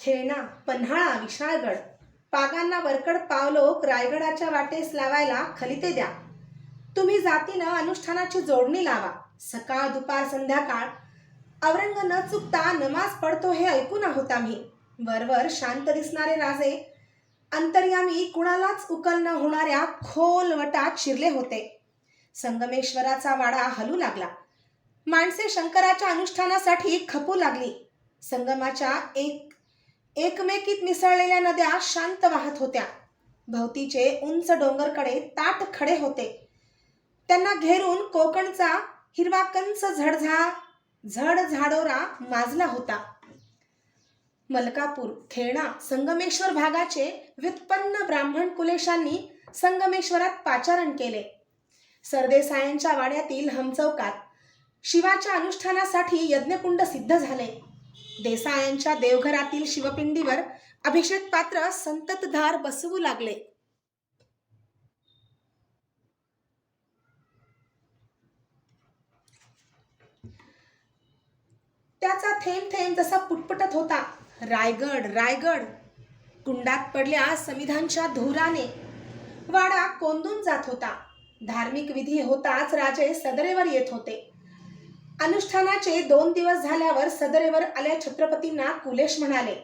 खेळणा पन्हाळा विशाळगड. पागांना वरकड पावलोक रायगडाच्या वाटेस लावायला खलिते द्या. तुम्ही जातीनं अनुष्ठानाची जोडणी लावा. सकाळ दुपार संध्याकाळ. औरंग न चुकता नमाज पडतो हे ऐकून आहोत आम्ही. वरवर शांत दिसणारे राजे अंतर्यामी कुणालाच उकल न होणाऱ्या खोल वटात शिरले होते. संगमेश्वराचा वाडा हलू लागला. माणसे शंकराच्या अनुष्ठानासाठी खपू लागली. संगमाच्या एक एकमेकीत मिसळलेल्या नद्या शांत वाहत होत्या. भोवतीचे उंच डोंगरकडे ताट खडे होते. त्यांना घेरून कोकणचा हिरवा कंच झडझा झड झाडोरा माजला होता. मलकापूर खेळणा संगमेश्वर भागाचे व्युत्पन्न ब्राह्मण कुलेशांनी संगमेश्वरात पाचारण केले. सरदेसायांच्या वाड्यातील हमचौकात शिवाच्या अनुष्ठानासाठी यज्ञकुंड सिद्ध झाले. देसायांच्या देवघरातील शिवपिंडीवर अभिषेक पात्र संततधार बसवू लागले. त्याचा थेंब थेंब जसा पुटपुटत होता. रायगड रायगड! कुंडात पडल्या समिधांच्या धुराने. वाडा कोंदून जात होता. धार्मिक विधी होताच राजे सदरेवर येत होते. अनुष्ठानाचे दोन दिवस झाल्यावर सदरेवर आल्या छत्रपतींना कुलेश म्हणाले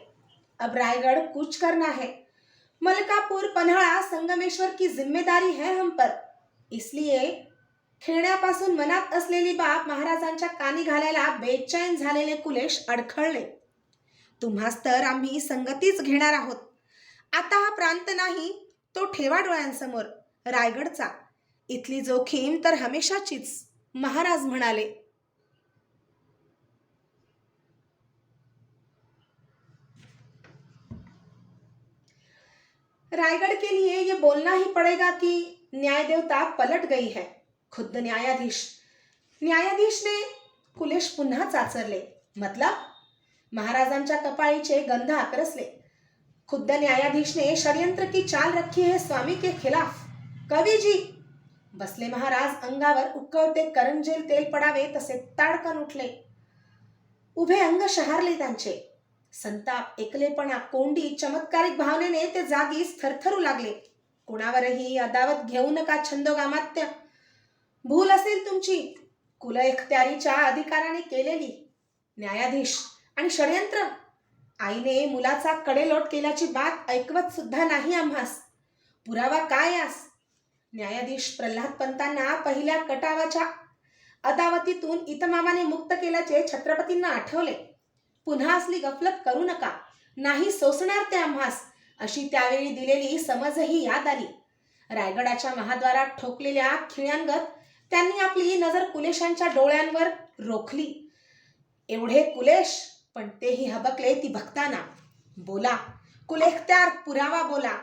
अब रायगढ़ कूच करना है मलकापूर पन्हाळा संगमेश्वर की जिम्मेदारी है हम पर. इसलिए खेळण्यापासून मनात असलेली बाब महाराजांच्या कानी घालायला बेचैन झालेले कुलेश अडखळले. तुम्हास तर आम्ही संगतीच घेणार आहोत. आता हा प्रांत नाही तो ठेवा डोळ्यांसमोर रायगडचा. इथली जोखीम तर हमेशाचीच महाराज म्हणाले. रायगढ़ के लिए ये बोलना ही पड़ेगा कि न्याय देवता पलट गई है खुद्द न्यायाधीश। न्यायाधीश ने कुलेश पुन्हा चाचरले मतलब महाराजांच्या कपाळीचे गंध आकरसले। खुद्द न्यायाधीश ने की चाल रखी है स्वामी के खिलाफ। कवी जी बसले महाराज अंगावर उकळते करंजेल तेल पडावे तसे ताडकन उठले। उभे अंग शहारले त्यांचे। संताप एकलेपणा कोंडी चमत्कारिक भावनेने ते जागीच थरथरू लागले. कुणावरही अदावत घेऊ नका छंदोगामात्य भूल असेल तुमची कुल एखत्यारीच्या अधिकाराने केलेली. न्यायाधीश आणि षडयंत्र. आईने मुलाचा कडेलोट केल्याची बात ऐकवत सुद्धा नाही आम्हास. पुरावा काय आस न्यायाधीश प्रल्हाद पंतांना पहिल्या कटावाच्या अदावतीतून इतमामाने मुक्त केल्याचे छत्रपतींना आठवले. पुन्हा असली गफलत करू नका. नाही सोसणार ते आम्हास अशी त्यावेळी दिलेली समजही याद आली. रायगडाच्या महाद्वारात ठोकलेल्या खिळ्यांगत त्यांनी आपली नजर कुलेशांच्या डोळ्यांवर रोखली. एवढे कुलेश पण तेही हबकले ती भक्ताना. बोला कुलेख्त्यार पुरावा बोला.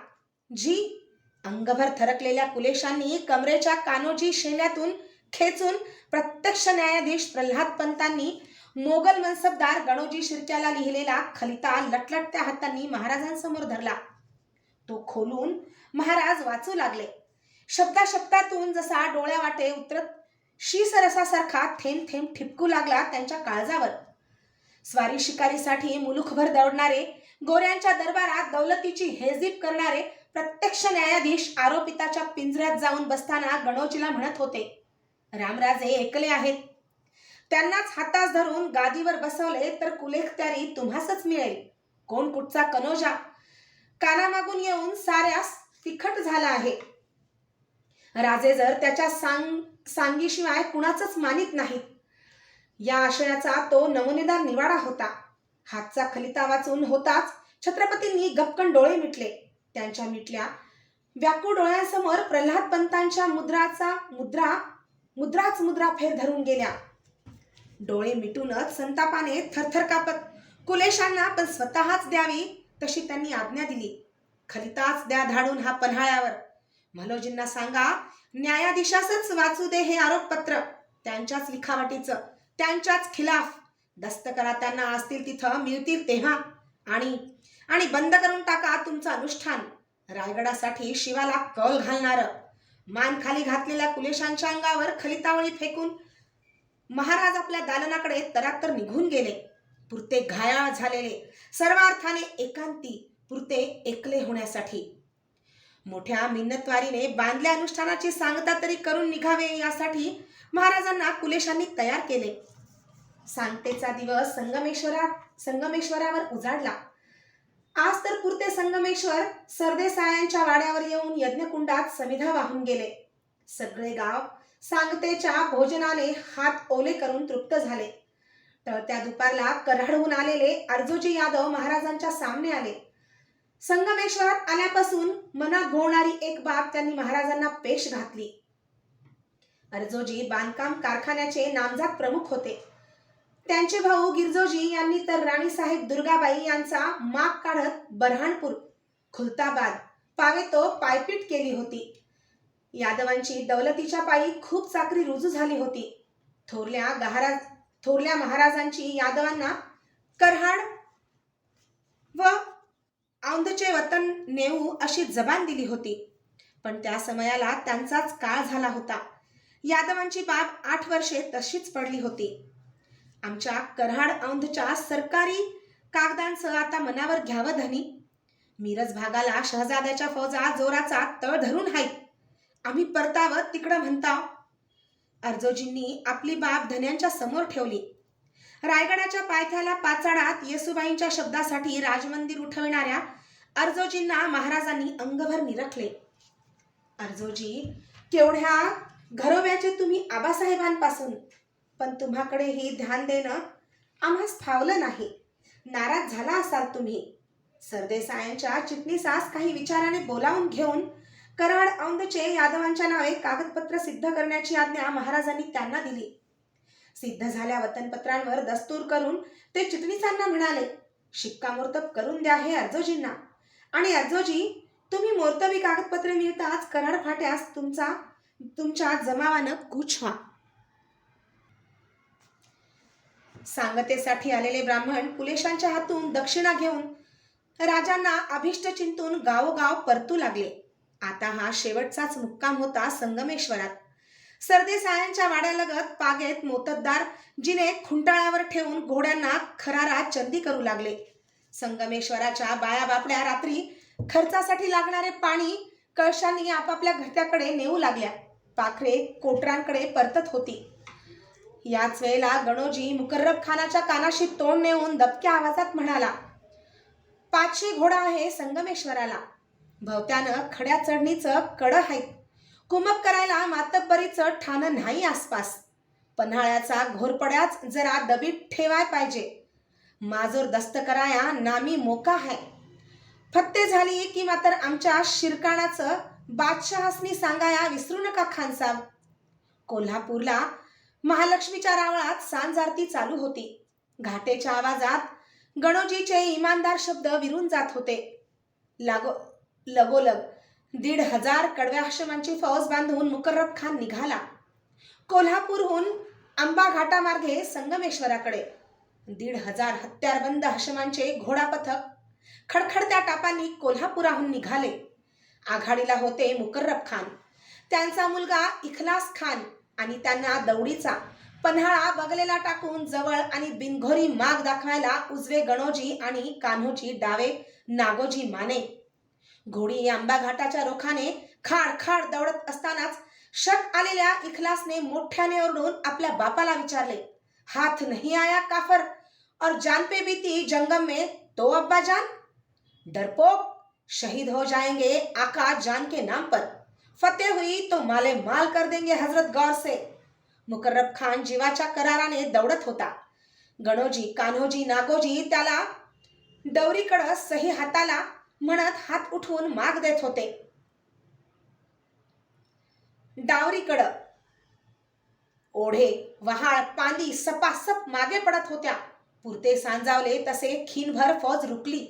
जी अंगभर थरकलेल्या कुलेशांनी कमरेच्या कानोजी शेल्यातून खेचून प्रत्यक्ष न्यायाधीश प्रल्हाद पंतांनी मोगल मनसबदार गणोजी शिर्क्याला लिहिलेला खलिता लटलटत्या हातांनी महाराजांसमोर धरला. तो खोलून महाराज वाचू लागले. शब्दा शब्दातून जसा डोळ्या वाटे उतरत शीसरसासारखा थेंब थेंब ठिपकू लागला त्यांच्या काळजावर. स्वारी शिकारीसाठी मुलुखभर दौडणारे गोऱ्यांच्या दरबारात दौलतीची हेजीप करणारे प्रत्यक्ष न्यायाधीश आरोपिताच्या पिंजऱ्यात जाऊन बसताना गणोजीला म्हणत होते रामराजे एकले आहेत. त्यांनाच हातास धरून गादीवर बसवले तर कुलेखत्यारी तुम्हासच मिळेल. कोण कुठचा कनोजा? कानामागून येऊन साऱ्यास तिखट झाला आहे. राजे जर त्याच्या सांग सांगीशिवाय कुणाचंच मानित नाहीत. या आशयाचा तो नमुनेदार निवाडा होता. हातचा खलिता वाचून होताच छत्रपतींनी गपकन डोळे मिटले. त्यांच्या मिटल्या व्याकुळ डोळ्यांसमोर प्रल्हाद पंतांच्या मुद्राचा मुद्रा मुद्राच मुद्रा फेर धरून गेल्या. डोळे मिटूनच संतापाने थरथर कापत कुलेशांना पण स्वतःच द्यावी तशी त्यांनी आज्ञा दिली. खलिताच द्या धाडून हा पन्हाळ्यावर. मनोजींना सांगा न्यायाधीशासच वाचू दे हे आरोपपत्र. त्यांच्याच लिखावटीचं त्यांच्याच खिलाफ. दस्तकरा त्यांना असतील तिथं मिळतील तेव्हा. आणि आणि बंद करून टाका तुमचं अनुष्ठान. रायगडासाठी शिवाला कौल घालणारं. मान खाली घातलेल्या कुलेशांच्या अंगावर खलितावळी फेकून महाराज आपल्या दालनाकडे तरातर निघून गेले. पुरते घायाळ झालेले. सर्वार्थाने एकांती पुरते एकले होण्यासाठी. मोठ्या मिन्नतवारीने बांधल्या अनुष्ठानाची सांगता तरी करून निघावे यासाठी महाराजांना कुलेशांनी तयार केले. सांगतेचा दिवस संगमेश्वरा संगमेश्वरावर उजाडला. आज तर पुरते संगमेश्वर सरदेसायांच्या वाड्यावर येऊन यज्ञकुंडात समिधा वाहून गेले. सगळे गाव सांगतेच्या भोजनाने हात ओले करून तृप्त झाले. तर त्या दुपारला कराडहून आलेले अर्जोजी यादव महाराजांच्या सामने आले. संगमेश्वरात आल्यापासून मनात घोळणारी एक बाब त्यांनी महाराजांना पेश घातली. अर्जोजी बांधकाम कारखान्याचे नामजात प्रमुख होते. त्यांचे भाऊ गिरजोजी यांनी तर राणीसाहेब दुर्गाबाई यांचा माग काढत बऱ्हाणपूर खुलताबाद पावेतो पायपीट केली होती. यादवांची दौलतीच्या पायी खूप चाकरी रुजू झाली होती. थोरल्या गहारा थोरल्या महाराजांची यादवांना करहाड व औंधचे वतन नेऊ अशी जबान दिली होती. पण त्या समयाला त्यांचाच काळ झाला होता. यादवांची बाब आठ वर्षे तशीच पडली होती. आमच्या करहाड औंधच्या सरकारी कागदांचं आता मनावर घ्यावं धनी. मिरज भागाला शहजाद्याच्या फौजा जोराचा तळ धरून हायत आम्ही परतावं तिकडं म्हणता अर्जोजींनी आपली बाब धन्यांच्या समोर ठेवली. रायगडाच्या पायथ्याला पाचाडात येसुबाईंच्या शब्दासाठी राजमंदिर उठविणाऱ्या अर्जोजींना महाराजांनी अंगभर निरखले. अर्जोजी केवढ्या घरोब्याचे तुम्ही आबासाहेबांपासून पण तुम्हाकडेही ध्यान देणं आम्हास फावलं नाही. नाराज झाला असाल तुम्ही. सरदेसायांच्या चिटणीसास काही विचाराने बोलावून घेऊन कराड औंधचे यादवांच्या नावे कागदपत्र सिद्ध करण्याची आज्ञा महाराजांनी त्यांना दिली. सिद्ध झाल्या वतनपत्रांवर दस्तूर करून ते चिटणीसांना म्हणाले शिक्कामोर्तब करून द्या हे अर्जोजींना. आणि अर्जोजी तुम्ही मोर्तबी कागदपत्रे मिळताच कराड फाट्यास तुमचा तुमच्या जमावानं कूच व्हा. सांगतेसाठी आलेले ब्राह्मण पुलेशांच्या हातून दक्षिणा घेऊन राजांना अभिष्ट चिंतून गावोगाव परतू लागले. आता हा शेवटचाच मुक्काम होता संगमेश्वरात. सरदेसायांच्या वाड्यालगत पागेत मोतद्दार जिने खुंटाळ्यावर ठेवून घोड्यांना खरारा चंदी करू लागले. संगमेश्वराच्या बाया बापड्या रात्री खर्चासाठी लागणारे पाणी कळशांनी आपापल्या घरट्याकडे नेऊ लागल्या. पाखरे कोटरांकडे परतत होती. याच वेळेला गणोजी मुकर्रब खानाच्या कानाशी तोंड नेऊन दबक्या आवाजात म्हणाला पाचशे घोडा आहे संगमेश्वराला. भवत्यानं खड्या चढणीचं कड आहेत कुमक करायला मातब्बरीचं ठाणं नाही आसपास. पन्हाळ्याचा घोरपड्याच जरा दबीत ठेवाय पाहिजे. माजोर दस्त कराया नामी मोका है फत्ते झाली की मात्र आमच्या शिरकाणाचं बादशहासनी सांगाया विसरू नका खानसाब कोल्हापूरला महालक्ष्मीच्या रावळात सांज आरती चालू होती. घाटेच्या आवाजात गणोजीचे इमानदार शब्द विरून जात होते. लागो लगोलग. दीड हजार कडव्या आश्रमांची फौज बांधून मुकर्रब खान निघाला. कोल्हापूरहून आंबा घाटामार्गे संगमेश्वराकडे. दीड हजार हत्यारबंद आश्रमांचे घोडापथक खडखडत्या टापांनी कोल्हापुराहून निघाले. आघाडीला होते मुकर्रब खान. त्यांचा मुलगा इखलास खान आणि त्यांना दौडीचा पन्हाळा बगलेला टाकून जवळ आणि बिनघोरी माग दाखवायला उजवे गणोजी आणि कान्होजी डावे नागोजी माने. घोडी आंबा घाटाच्या रोखाने खाड खाड दौडत असतानाच शक आलेल्या इखलासने मोठ्याने ओरडून आपल्या बापाला विचारले हाथ नहीं आया काफर? और जान पे बीती जंगम में तो अब्बा जान? डरपोक शहीद हो जाएंगे आका जान के नाम पर। फतेह हुई तो माले माल कर देंगे हजरत गौर से। मुकर्रब खान जीवाच्या कराराने दौडत होता. गणोजी कान्होजी नागोजी त्याला दौरीकडं सही हाताला म्हणत हात उठवून माग देत होते. डावरीकडं. ओढे वहाळ पांदी सपासप मागे पडत होत्या. पुरते सांजावले तसे खिनभर फौज रुकली.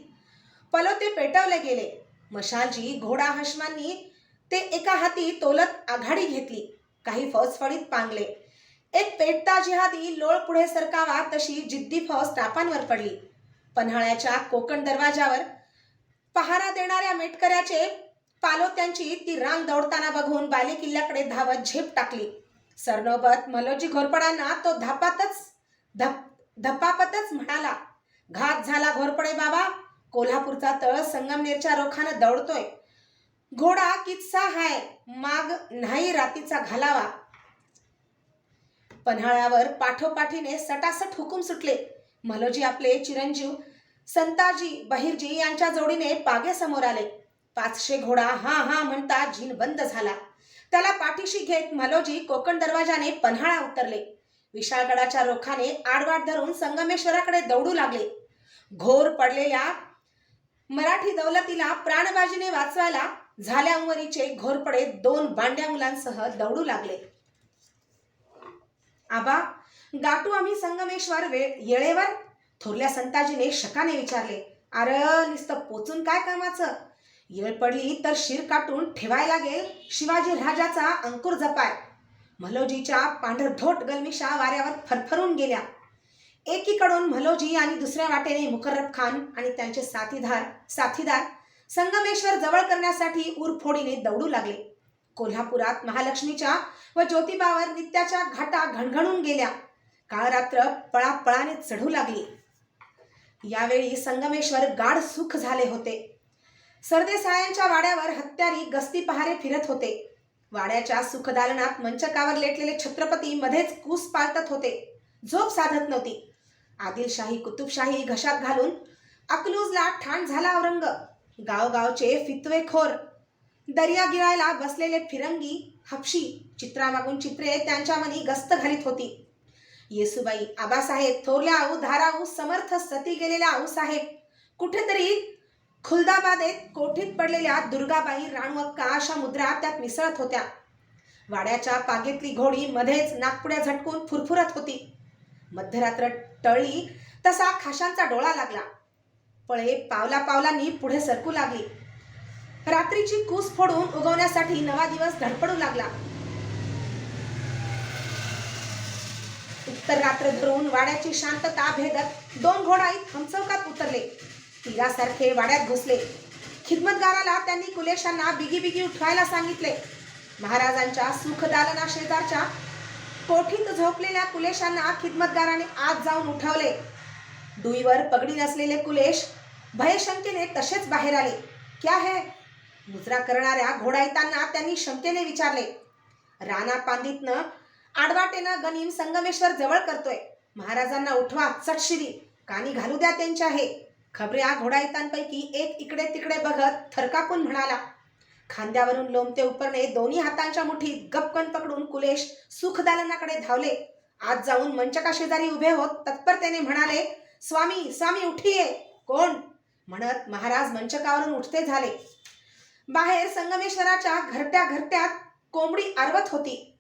पलोते पेटवले गेले. मशालजी घोडा हशमांनी ते एका हाती तोलत आघाडी घेतली. काही फौज फळीत पांगले. एक पेटता जिहादी लोळ पुढे सरकावा तशी जिद्दी फौज तापांवर पडली. पन्हाळ्याच्या कोकण दरवाजावर पहारा देणाऱ्या मेटकऱ्याचे पालोत्यांची ती रांग दौडताना बघून बाले किल्ल्याकडे धावत झेप टाकली. सरनोबत मलोजी घोरपडांना तो धापातच धप धपापतच म्हणाला घात झाला घोरपडे बाबा कोल्हापूरचा तळ संगमनेरच्या रोखानं दौडतोय. घोडा किस्सा हाय माग नाही रातीचा घालावा. पन्हाळ्यावर पाठोपाठीने सटासट हुकूम सुटले. मलोजी आपले चिरंजीव संताजी बहिरजी यांच्या जोडीने पागे समोर आले. पाचशे घोडा हा हा म्हणता झीन बंद झाला. त्याला पाठीशी घेत मलोजी कोकण दरवाजाने पन्हाळा उतरले. विशाळगडाच्या रोखाने आडवाट धरून संगमेश्वराकडे दौडू लागले. घोर पडलेल्या मराठी दौलतीला प्राणबाजीने वाचवायला झाल्या उमरीचे घोरपडे दोन बांड्या मुलांसह दौडू लागले. आबा गाठू आम्ही संगमेश्वर वेळ येळेवर? थोरल्या संताजीने शकाने विचारले अरे नुसतं पोचून काय कामाचं? येळ पडली तर शिर काटून ठेवायला लागेल शिवाजी राजाचा अंकुर जपाय. मलोजीच्या पांढरधोट गलमिशा वाऱ्यावर फरफरून गेल्या. एकीकडून मलोजी आणि दुसऱ्या वाटेने मुकर्रब खान आणि त्यांचे साथीदार साथीदार संगमेश्वर जवळ करण्यासाठी उरफोडीने दौडू लागले. कोल्हापुरात महालक्ष्मीच्या व ज्योतिबावर नित्याच्या घाटा घणघणून गेल्या. काळ रात्र पळापळाने चढू लागली. यावेळी संगमेश्वर गाढ सुख झाले होते. सरदेसायांच्या वाड्यावर हत्यारी गस्ती पहारे फिरत होते. वाड्याच्या सुखदालनात मंचकावर लेटलेले छत्रपती मध्येच कूस पालतत होते. झोप साधत नव्हती. आदिलशाही कुतुबशाही घशात घालून अकलूजला ठाण झाला औरंग. गावगावचे फितवेखोर दर्या गिळायला बसलेले फिरंगी हपशी चित्रामागून चित्रे त्यांच्या मनी गस्त घालीत होती. येसुबाई आबासाहेब थोरल्या आऊ धाराऊ समर्थ सती गेलेल्या आऊसाहेब. कुठेतरी खुलदाबादेत कोठीत पडलेल्या दुर्गाबाई राणवक्का अशा मुद्रा त्यात मिसळत होत्या. वाड्याच्या पागेतली घोडी मध्येच नागपुड्या झटकून फुरफुरत होती. मध्यरात्र टळली तसा खाशांचा डोळा लागला. पळे पावला पावलांनी पुढे सरकू लागली. रात्रीची कूस फोडून उगवण्यासाठी नवा दिवस धडपडू लागला. उत्तर रात्र धरून वाड्याची शांतता भेदत दोन घोडाईत हमचौकात उतरले. तिरासारखे वाड्यात घुसले. खिदमतगाराला त्यांनी कुलेशांना बिगी बिगी उठवायला सांगितले. महाराजांच्या सुखदालना शेजारच्या कोठीत झोपलेल्या कुलेशांना खिदमतगाराने आत जाऊन उठवले. डुईवर पगडी नसलेले कुलेश भयशंकेने तसेच बाहेर आले. क्या है? मुजरा करणाऱ्या घोडाईतांना त्यांनी शंकेने विचारले. राणा पांडितनं आडवाटेनं गनीम संगमेश्वर जवळ करतोय. महाराजांना उठवा चटशिरी कानी घालू द्या त्यांच्या हे. खबऱ्या घोडायतांपैकी एक इकडे तिकडे बघत थरकापून म्हणाला खांद्यावरून लोमते उपरणे दोन्ही हातांच्या मुठीत गपकन पकडून कुलेश सुखदालनाकडे धावले. आज जाऊन मंचका शेजारी उभे होत तत्परतेने म्हणाले स्वामी स्वामी उठिये. कोण? म्हणत महाराज मंचकावरून उठते झाले. बाहेर संगमेश्वराच्या घरट्या घरट्यात कोंबडी आरवत होती.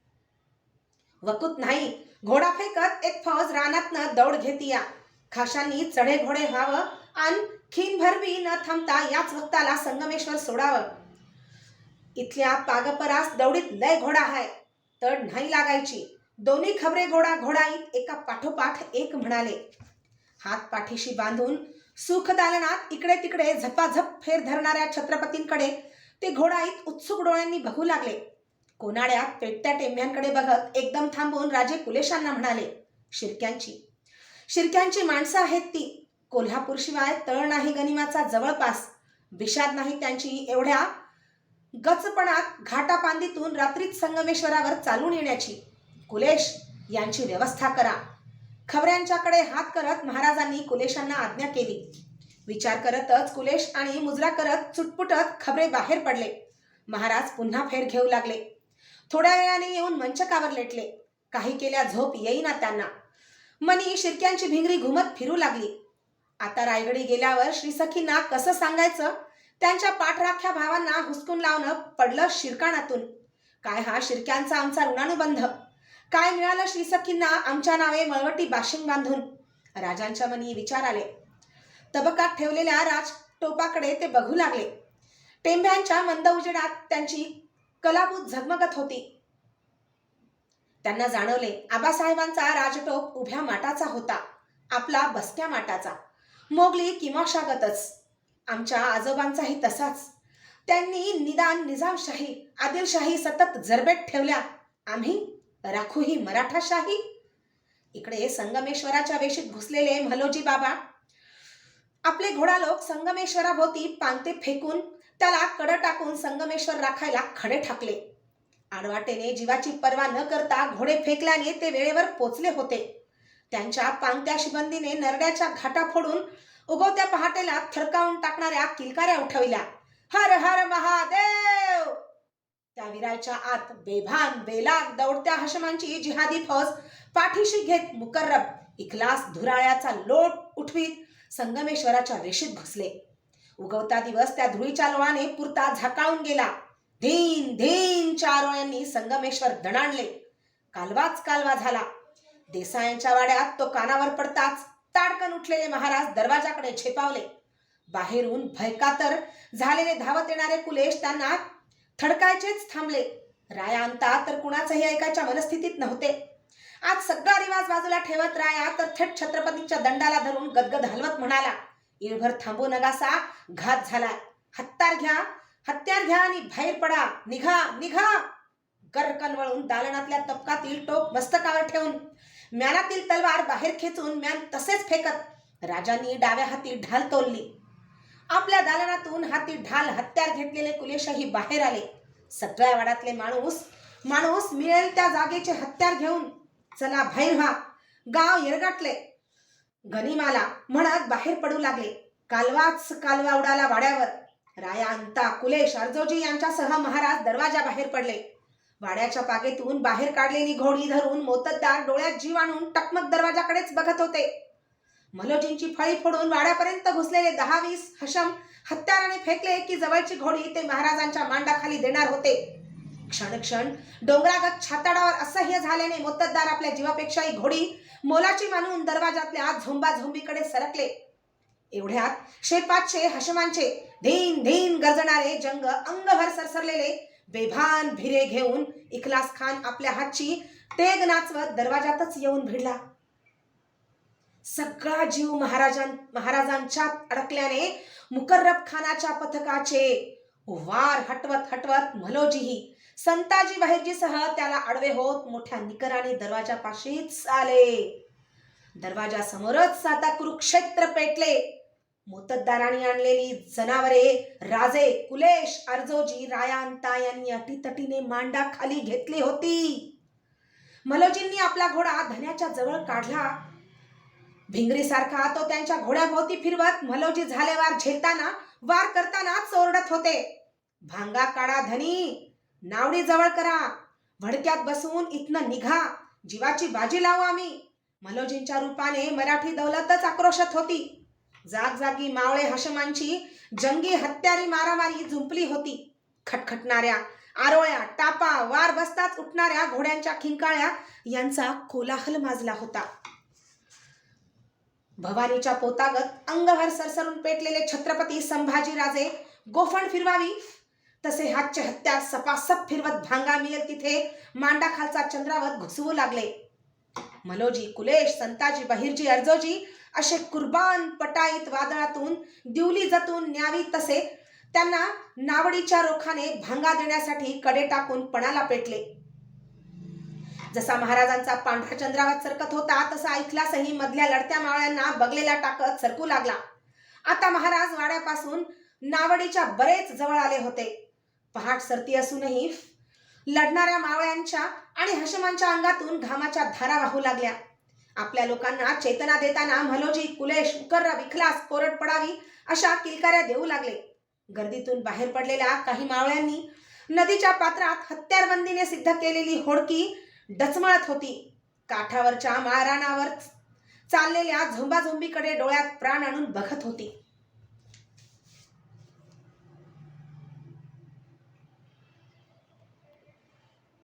वकूत नाही. घोडा फेकत एक फौज रानातनं दौड घेतिया खाशांनी चढे घोडे व्हावं आणि खीन भरवी न थांबता याच वक्ताला संगमेश्वर सोडावं. इथल्या पागपरास दौडीत लय घोडा हाय तड नाही लागायची. दोन्ही खबरे घोडा घोडाईत एका पाठोपाठ एक म्हणाले. हात पाठीशी बांधून सुखदालनात इकडे तिकडे झपाझप फेर धरणाऱ्या छत्रपतींकडे ते घोडाईत उत्सुक डोळ्यांनी बघू लागले. कोनाड्यात पेटत्या टेंब्यांकडे बघत एकदम थांबून राजे कुलेशांना म्हणाले शिरक्यांची. शिरक्यांची माणसं आहेत ती. कोल्हापूर शिवाय तळ नाही गनिमाचा जवळपास. विषाद नाही त्यांची. एवढ्या गचपणात घाटापांदीतून रात्रीत संगमेश्वरावर चालून येण्याची. कुलेश यांची व्यवस्था करा. खबऱ्यांच्याकडे हात करत महाराजांनी कुलेशांना आज्ञा केली. विचार करतच कुलेश आणि मुजरा करत चुटपुटत खबरे बाहेर पडले. महाराज पुन्हा फेर घेऊ लागले. थोड्या वेळाने येऊन मंचकावर लेटले. काही केल्या झोप येईना त्यांना. मनी शिरक्यांची भिंगरी घुमत फिरू लागली. आता रायगडी गेल्यावर श्रीसखींना कसं सांगायचं? त्यांच्या पाठराख्या भावांना हुसकून लावणं पडलं शिरकाणातून. काय हा शिरक्यांचा आमचा ऋणानुबंध? काय मिळालं श्रीसखींना आमच्या नावे मळवटी बाशिंग बांधून? राजांच्या मनी विचार आले. तबकात ठेवलेल्या राज टोपाकडे ते बघू लागले. टेंब्यांच्या मंद उजेडात त्यांची कलाबूत झगमगत होती. त्यांना जाणवले आबासाहेबांचा राजटोप उभ्या माटाचा होता आपला बसक्या माटाचा. मोगली किमाशागतच. आमच्या आजोबांचाही तसाच. त्यांनी निदान निजामशाही आदिलशाही सतत जरबेट ठेवल्या. आम्ही राखूही मराठाशाही? इकडे संगमेश्वराच्या वेशीत घुसलेले म्हलोजी बाबा. आपले घोडा लोक संगमेश्वराभोवती पांते फेकून त्याला कडं टाकून संगमेश्वर राखायला खडे ठाकले. आडवाटेने जीवाची पर्वा न करता घोडे फेकल्याने ते वेळेवर पोचले होते. त्यांच्या पांगत्या शिबंदीने नरड्याच्या घाटा फोडून उगवत्या पहाटेला थरकावून टाकणाऱ्या किलकाऱ्या उठविल्या. हर हर महादेव! त्या विराच्या आत बेभान बेलाग दौडत्या हशमांची जिहादी फौज पाठीशी घेत मुकर्रब इखलास धुराळ्याचा लोट उठवीत संगमेश्वराच्या रेषेत घुसले. उगवता दिवस त्या धुळीच्या लोळाने पुरता झाकाळून गेला. धीन धीन चारोळ्यांनी संगमेश्वर दणाणले. कालवाच कालवा झाला. देसायांच्या वाड्यात तो कानावर पडताच ताडकन उठलेले महाराज दरवाजाकडे झेपावले. बाहेरून भयकातर झालेले धावत येणारे कुलेश त्यांना थडकायचेच थांबले. राया अंता तर कुणाचंही ऐकायच्या मनस्थितीत नव्हते. आज सगळा रिवाज बाजूला ठेवत राया तर थेट छत्रपतीच्या दंडाला धरून गदगद हलवत म्हणाला इळभर थांबू नगासा घात झाला. हत्यार घ्या. हत्यार घ्या आणि बाहेर पडा. निघा निघा. गरकन वळून दालनातल्या तपकातील टोप मस्तकावर ठेवून. म्यानातील तलवार बाहेर खेचून म्यान तसेच फेकत. राजांनी डाव्या हाती ढाल तोलली आपल्या दालनातून हाती ढाल हत्यार घेतलेले कुलेशाही बाहेर आले. सगळ्या वाड्यातले माणूस माणूस मिळेल त्या जागेचे हत्यार घेऊन. चला बाहेर व्हा. गाव येरगाटले. गनिमाला म्हणत बाहेर पडू लागले. कालवाच कालवा उडाला वाड्यावर. राया अंता कुलेश अर्जोजी यांच्यासह महाराज दरवाजा बाहेर पडले. वाड्याच्या पागेतून बाहेर काढलेली घोडी धरून मोतद्दार डोळ्यात जीव आणून टकमक दरवाजाकडेच बघत होते. मलोजींची फळी फोडून वाड्यापर्यंत घुसलेले दहा वीस हशम हत्याराने फेकले की जवळची घोडी ते महाराजांच्या मांडाखाली देणार होते. क्षण क्षण डोंगरागत छाताडावर असह्य झाल्याने मोत्तद्दार आपल्या जीवापेक्षाही घोडी मोलाची मानून दरवाजातल्या झोंबाझोंबीकडे सरकले. एवढ्यात शेपाचे हशमांचे धीन धीन गरजणारे जंग अंगभर सरसरलेले बेभान भिरे घेऊन इखलास खान आपल्या हातची तेग नाचवत दरवाजातच येऊन भिडला. सगळा जीव महाराजां महाराजांच्यात अडकल्याने मुकर्रब खानाच्या पथकाचे वार हटवत हटवत मलोजीही संताजी बाहेरजीसह त्याला आडवे होत मोठ्या निकराने दरवाजापाशीच आले. दरवाजासमोरच आता कुरुक्षेत्र पेटले. मोतदारांनी आणलेली जनावरे राजे कुलेश अर्जोजी रायांता यांनी अटीतटीने मांडा खाली घेतली होती. मलोजींनी आपला घोडा धन्याच्या जवळ काढला. भिंगरीसारखा तो त्यांच्या घोड्याभोवती फिरवत मलोजी झालेवार झेलताना वार करताना चोरडत होते. भांगा काढा धनी नावडी जवळ करा. भडक्यात बसून इथनं निघा. जीवाची बाजी लावू आम्ही. मलोजींच्या रूपाने मराठी दौलतच आक्रोशत होती. जागजागी मावळे हशमांची जंगी हत्यारी मारामारी झुंपली होती. खटखटणाऱ्या आरोळ्या टापा वार बसताच उठणाऱ्या घोड्यांच्या खिंकाळ्या यांचा कोलाहल माजला होता. भवानीच्या पोतागत अंगभर सरसरून पेटलेले छत्रपती संभाजीराजे गोफण फिरवावी तसे हातचे हत्या सपासप फिरवत भांगा मिळेल तिथे. मांडाखालचा चंद्रावत घुसवू लागले. मलोजी कुलेश संताजी बहिरजी अर्जोजी असे कुर्बान पटाईत वादळातून दिवली जतून न्यावी तसे त्यांना नावडीच्या रोखाने भांगा देण्यासाठी कडे टाकून पणाला पेटले. जसा महाराजांचा पांढरा चंद्रावत सरकत होता तसा ऐकलासही मधल्या लढत्या मावळ्यांना बगलेला टाकत सरकू लागला. आता महाराज वाड्यापासून नावडीच्या बरेच जवळ आले होते. पहाट सरती असूनही लढणाऱ्या मावळ्यांच्या आणि हशमांच्या अंगातून घामाच्या धारा वाहू लागल्या. आपल्या लोकांना चेतना देताना मलोजी कुलेश उकर्रा विखलास कोरड पडावी अशा किलकाऱ्या देऊ लागले. गर्दीतून बाहेर पडलेल्या काही मावळ्यांनी नदीच्या पात्रात हत्यारबंदीने सिद्ध केलेली होडकी डचमळत होती. काठावरच्या माळरानावर चाललेल्या झुंबाझुंबीकडे डोळ्यात प्राण आणून बघत होती.